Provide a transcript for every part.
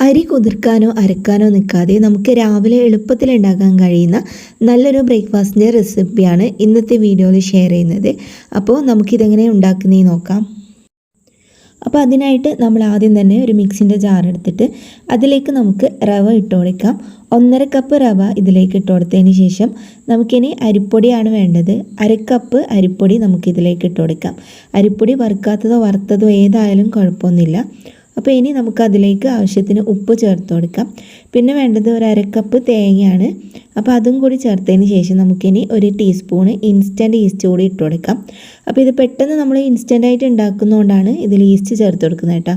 അരി കുതിർക്കാനോ അരക്കാനോ നിൽക്കാതെ നമുക്ക് രാവിലെ എളുപ്പത്തിൽ ഉണ്ടാക്കാൻ കഴിയുന്ന നല്ലൊരു ബ്രേക്ക്ഫാസ്റ്റിന്റെ റെസിപ്പിയാണ് ഇന്നത്തെ വീഡിയോയിൽ ഷെയർ ചെയ്യുന്നത്. അപ്പോൾ നമുക്കിതെങ്ങനെ ഉണ്ടാക്കുന്നേ നോക്കാം. അപ്പോൾ അതിനായിട്ട് നമ്മൾ ആദ്യം തന്നെ ഒരു മിക്സിന്റെ ജാർ എടുത്തിട്ട് അതിലേക്ക് നമുക്ക് റവ ഇട്ട് കൊടുക്കാം. ഒന്നര കപ്പ് റവ ഇതിലേക്ക് ഇട്ട് കൊടുത്തതിന് ശേഷം നമുക്കിനി അരിപ്പൊടിയാണ് വേണ്ടത്. അരക്കപ്പ് അരിപ്പൊടി നമുക്കിതിലേക്ക് ഇട്ട് കൊടുക്കാം. അരിപ്പൊടി വറുക്കാത്തതോ വറുത്തതോ ഏതായാലും കുഴപ്പമൊന്നുമില്ല. അപ്പോൾ ഇനി നമുക്ക് അതിലേക്ക് ആവശ്യത്തിന് ഉപ്പ് ചേർത്ത് കൊടുക്കാം. പിന്നെ വേണ്ടത് ഒരു അരക്കപ്പ് തേങ്ങയാണ്. അപ്പോൾ അതും കൂടി ചേർത്തതിന് ശേഷം നമുക്കിനി ഒരു ടീസ്പൂണ് ഇൻസ്റ്റന്റ് ഈസ്റ്റ് കൂടി ഇട്ട് കൊടുക്കാം. അപ്പോൾ ഇത് പെട്ടെന്ന് നമ്മൾ ഇൻസ്റ്റന്റ് ആയിട്ട് ഉണ്ടാക്കുന്നതുകൊണ്ടാണ് ഇതിൽ ഈസ്റ്റ് ചേർത്ത് കൊടുക്കുന്നത് കേട്ടോ.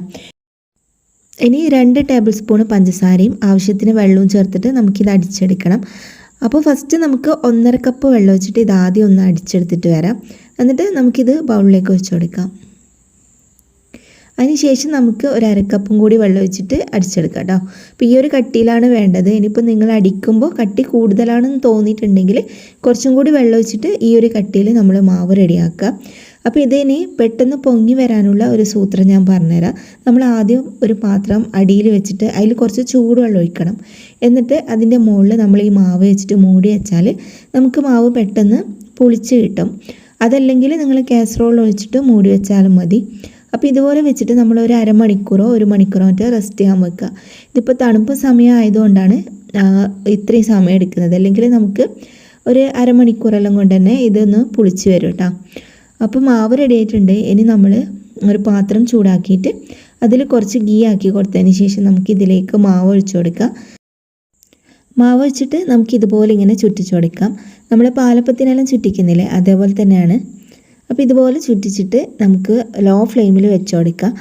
ഇനി രണ്ട് ടേബിൾ സ്പൂൺ പഞ്ചസാരയും ആവശ്യത്തിന് വെള്ളവും ചേർത്തിട്ട് നമുക്കിത് അടിച്ചെടുക്കണം. അപ്പോൾ ഫസ്റ്റ് നമുക്ക് ഒന്നര കപ്പ് വെള്ളം വെച്ചിട്ട് ഇത് ആദ്യം ഒന്ന് അടിച്ചെടുത്തിട്ട് വരാം. എന്നിട്ട് നമുക്കിത് ബൗളിലേക്ക് വെച്ച് കൊടുക്കാം. അതിനുശേഷം നമുക്ക് ഒരു അരക്കപ്പും കൂടി വെള്ളം വെച്ചിട്ട് അടിച്ചെടുക്കാം കേട്ടോ. അപ്പോൾ ഈ ഒരു കട്ടിയിലാണ് വേണ്ടത്. ഇനിയിപ്പോൾ നിങ്ങൾ അടിക്കുമ്പോൾ കട്ടി കൂടുതലാണെന്ന് തോന്നിയിട്ടുണ്ടെങ്കിൽ കുറച്ചും കൂടി വെള്ളം വെച്ചിട്ട് ഈ ഒരു കട്ടിയിൽ നമ്മൾ മാവ് റെഡിയാക്കുക അപ്പോൾ ഇതിനി പെട്ടെന്ന് പൊങ്ങി വരാനുള്ള ഒരു സൂത്രം ഞാൻ പറഞ്ഞുതരാം. നമ്മൾ ആദ്യം ഒരു പാത്രം അടിയിൽ വെച്ചിട്ട് അതിൽ കുറച്ച് ചൂടുവെള്ളം ഒഴിക്കണം. എന്നിട്ട് അതിന്റെ മുകളിൽ നമ്മൾ ഈ മാവ് വെച്ചിട്ട് മൂടി വെച്ചാൽ നമുക്ക് മാവ് പെട്ടെന്ന് പുളിച്ച് കിട്ടും. അതല്ലെങ്കിൽ നിങ്ങൾ കാസറോൾ ഒഴിച്ചിട്ട് മൂടി വെച്ചാലും മതി. അപ്പോൾ ഇതുപോലെ വെച്ചിട്ട് നമ്മൾ ഒരു അരമണിക്കൂറോ ഒരു മണിക്കൂറോ മറ്റോ റെസ്റ്റ് ചെയ്യാൻ വെക്കുക. ഇതിപ്പോൾ തണുപ്പ് സമയം ആയതുകൊണ്ടാണ് ഇത്രയും സമയം എടുക്കുന്നത്. അല്ലെങ്കിൽ നമുക്ക് ഒരു അരമണിക്കൂറെല്ലാം കൊണ്ട് തന്നെ ഇതൊന്ന് പുളിച്ച് വരും കേട്ടോ അപ്പോൾ മാവ് റെഡി ആയിട്ടുണ്ട്. ഇനി നമ്മൾ ഒരു പാത്രം ചൂടാക്കിയിട്ട് അതിൽ കുറച്ച് ഗീ ആക്കി കൊടുത്തതിന് ശേഷം നമുക്ക് ഇതിലേക്ക് മാവ് ഒഴിച്ചു കൊടുക്കാം. മാവ് വെച്ചിട്ട് നമുക്ക് ഇതുപോലെ ഇങ്ങനെ ചുറ്റിച്ചു കൊടുക്കാം. നമ്മൾ പാലപ്പത്തിനെല്ലാം ചുറ്റിക്കുന്നില്ലേ? അതേപോലെ തന്നെയാണ് അപ്പോൾ ഇതുപോലെ ചുറ്റിച്ചിട്ട് നമുക്ക് ലോ ഫ്ലെയിമിൽ വെച്ച് കൊടുക്കാം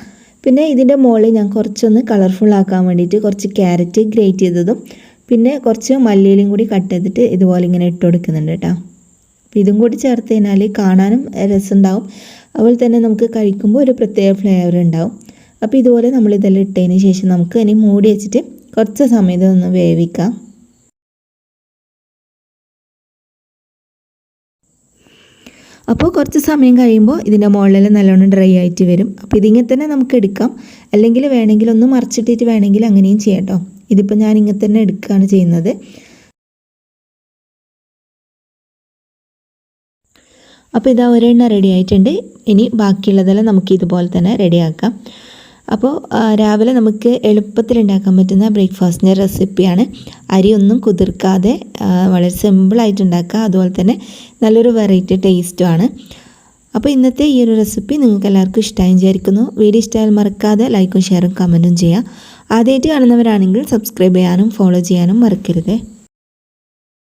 പിന്നെ ഇതിന്റെ മുകളിൽ ഞാൻ കുറച്ചൊന്ന് കളർഫുൾ ആക്കാൻ വേണ്ടിയിട്ട് കുറച്ച് ക്യാരറ്റ് ഗ്രേറ്റ് ചെയ്തതും പിന്നെ കുറച്ച് മല്ലിയിലും കൂടി കട്ട് ചെയ്തിട്ട് ഇതുപോലെ ഇങ്ങനെ ഇട്ട് കൊടുക്കുന്നുണ്ട് കേട്ടോ. അപ്പോൾ ഇതും കൂടി ചേർത്ത് കഴിഞ്ഞാൽ കാണാനും രസമുണ്ടാവും അതുപോലെ തന്നെ നമുക്ക് കഴിക്കുമ്പോൾ ഒരു പ്രത്യേക ഫ്ലേവർ ഉണ്ടാവും. അപ്പോൾ ഇതുപോലെ നമ്മൾ ഇതെല്ലാം ഇട്ടതിന് ശേഷം നമുക്ക് ഇനി മൂടി വെച്ചിട്ട് കുറച്ച് സമയത്തൊന്ന് വേവിക്കാം. അപ്പോൾ കുറച്ച് സമയം കഴിയുമ്പോൾ ഇതിന്റെ മുകളിൽ നല്ലോണം ഡ്രൈ ആയിട്ട് വരും. അപ്പോൾ ഇതിങ്ങനെ തന്നെ നമുക്ക് എടുക്കാം. അല്ലെങ്കിൽ വേണമെങ്കിൽ ഒന്ന് മറിച്ചിട്ടിട്ട് വേണമെങ്കിൽ അങ്ങനെയും ചെയ്യാം കേട്ടോ. ഇതിപ്പോൾ ഞാൻ ഇങ്ങനെ തന്നെ എടുക്കുകയാണ് ചെയ്യുന്നത്. അപ്പോൾ ഇതാ ഒരെണ്ണം റെഡി ആയിട്ടുണ്ട്. ഇനി ബാക്കിയുള്ളതെല്ലാം നമുക്ക് ഇതുപോലെ തന്നെ റെഡിയാക്കാം അപ്പോൾ രാവിലെ നമുക്ക് എളുപ്പത്തിൽ ഉണ്ടാക്കാൻ പറ്റുന്ന ബ്രേക്ക്ഫാസ്റ്റിന്റെ റെസിപ്പിയാണ്. അരി ഒന്നും കുതിർക്കാതെ വളരെ സിമ്പിളായിട്ട് ഉണ്ടാക്കുക. അതുപോലെ തന്നെ നല്ലൊരു വെറൈറ്റി ടേസ്റ്റുമാണ് അപ്പോൾ ഇന്നത്തെ ഈ ഒരു റെസിപ്പി നിങ്ങൾക്ക് എല്ലാവർക്കും ഇഷ്ടമായി വിചാരിക്കുന്നു. വീഡിയോ ഇഷ്ടമായാൽ മറക്കാതെ ലൈക്കും ഷെയറും കമന്റും ചെയ്യുക. ആദ്യമായിട്ട് കാണുന്നവരാണെങ്കിൽ സബ്സ്ക്രൈബ് ചെയ്യാനും ഫോളോ ചെയ്യാനും മറക്കരുത്.